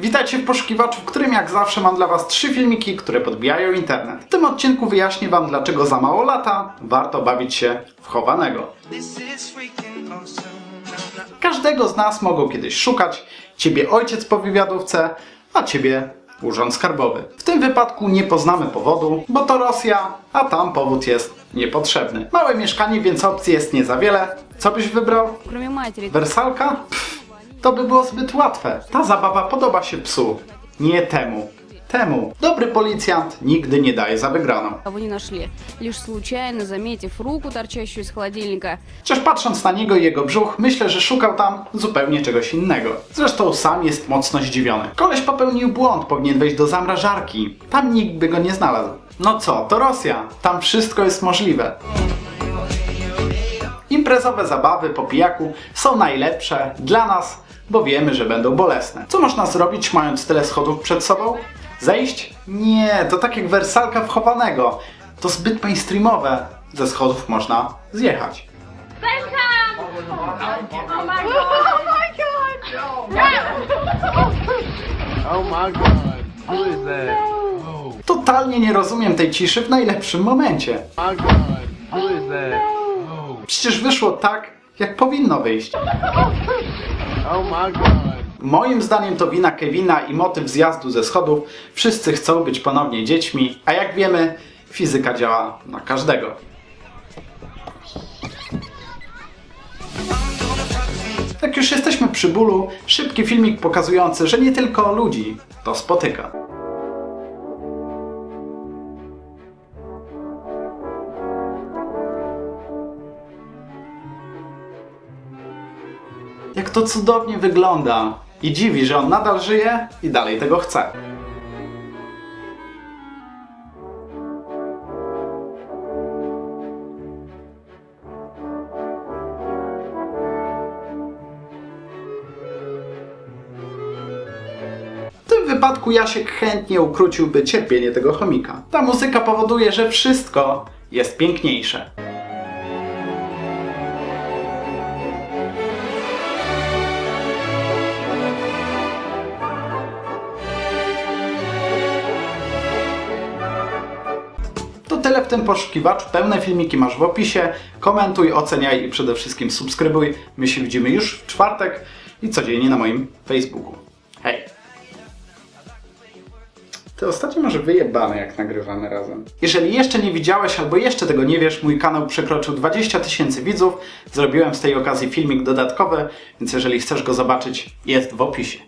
Witajcie w poszukiwaczu, w którym jak zawsze mam dla Was trzy filmiki, które podbijają internet. W tym odcinku wyjaśnię Wam, dlaczego za mało lata warto bawić się w chowanego. Każdego z nas mogą kiedyś szukać, ciebie ojciec po wywiadówce, a ciebie urząd skarbowy. W tym wypadku nie poznamy powodu, bo to Rosja, a tam powód jest niepotrzebny. Małe mieszkanie, więc opcji jest nie za wiele. Co byś wybrał? Wersalka? Pff. to by było zbyt łatwe. Ta zabawa podoba się psu. Nie temu. Temu. Dobry policjant nigdy nie daje za wygraną. Кого не нашли. Лишь случайно заметив руку, торчащую из холодильника, Chociaż patrząc na niego i jego brzuch, myślę, że szukał tam zupełnie czegoś innego. Zresztą sam jest mocno zdziwiony. Koleś popełnił błąd, powinien wejść do zamrażarki. Tam nikt by go nie znalazł. No co, to Rosja. Tam wszystko jest możliwe. Imprezowe zabawy po pijaku są najlepsze dla nas, bo wiemy, że będą bolesne. Co można zrobić, mając tyle schodów przed sobą? Zejść? Nie, to tak jak wersalka wchowanego. To zbyt mainstreamowe. Ze schodów można zjechać. Oh my god. Who is that? Oh Totalnie nie rozumiem tej ciszy w najlepszym momencie. my god. Who is that? Oh. Przecież wyszło tak, jak powinno wyjść. Oh my god. Moim zdaniem to wina Kevina i motyw zjazdu ze schodów. Wszyscy chcą być ponownie dziećmi, a jak wiemy, fizyka działa na każdego. Jak już jesteśmy przy bólu, szybki filmik pokazujący, że nie tylko ludzi to spotyka. Jak to cudownie wygląda. I dziwi, że on nadal żyje i dalej tego chce. W wypadku Jasiek chętnie ukróciłby cierpienie tego chomika. Ta muzyka powoduje, że wszystko jest piękniejsze. Tyle w tym poszukiwaczu. Pełne filmiki masz w opisie. Komentuj, oceniaj i przede wszystkim subskrybuj. My się widzimy już w czwartek i codziennie na moim Facebooku. Hej! Ty ostatnio masz wyjebane, jak nagrywamy razem. Jeżeli jeszcze nie widziałeś albo jeszcze tego nie wiesz, mój kanał przekroczył 20 tysięcy widzów. Zrobiłem z tej okazji filmik dodatkowy, więc jeżeli chcesz go zobaczyć, jest w opisie.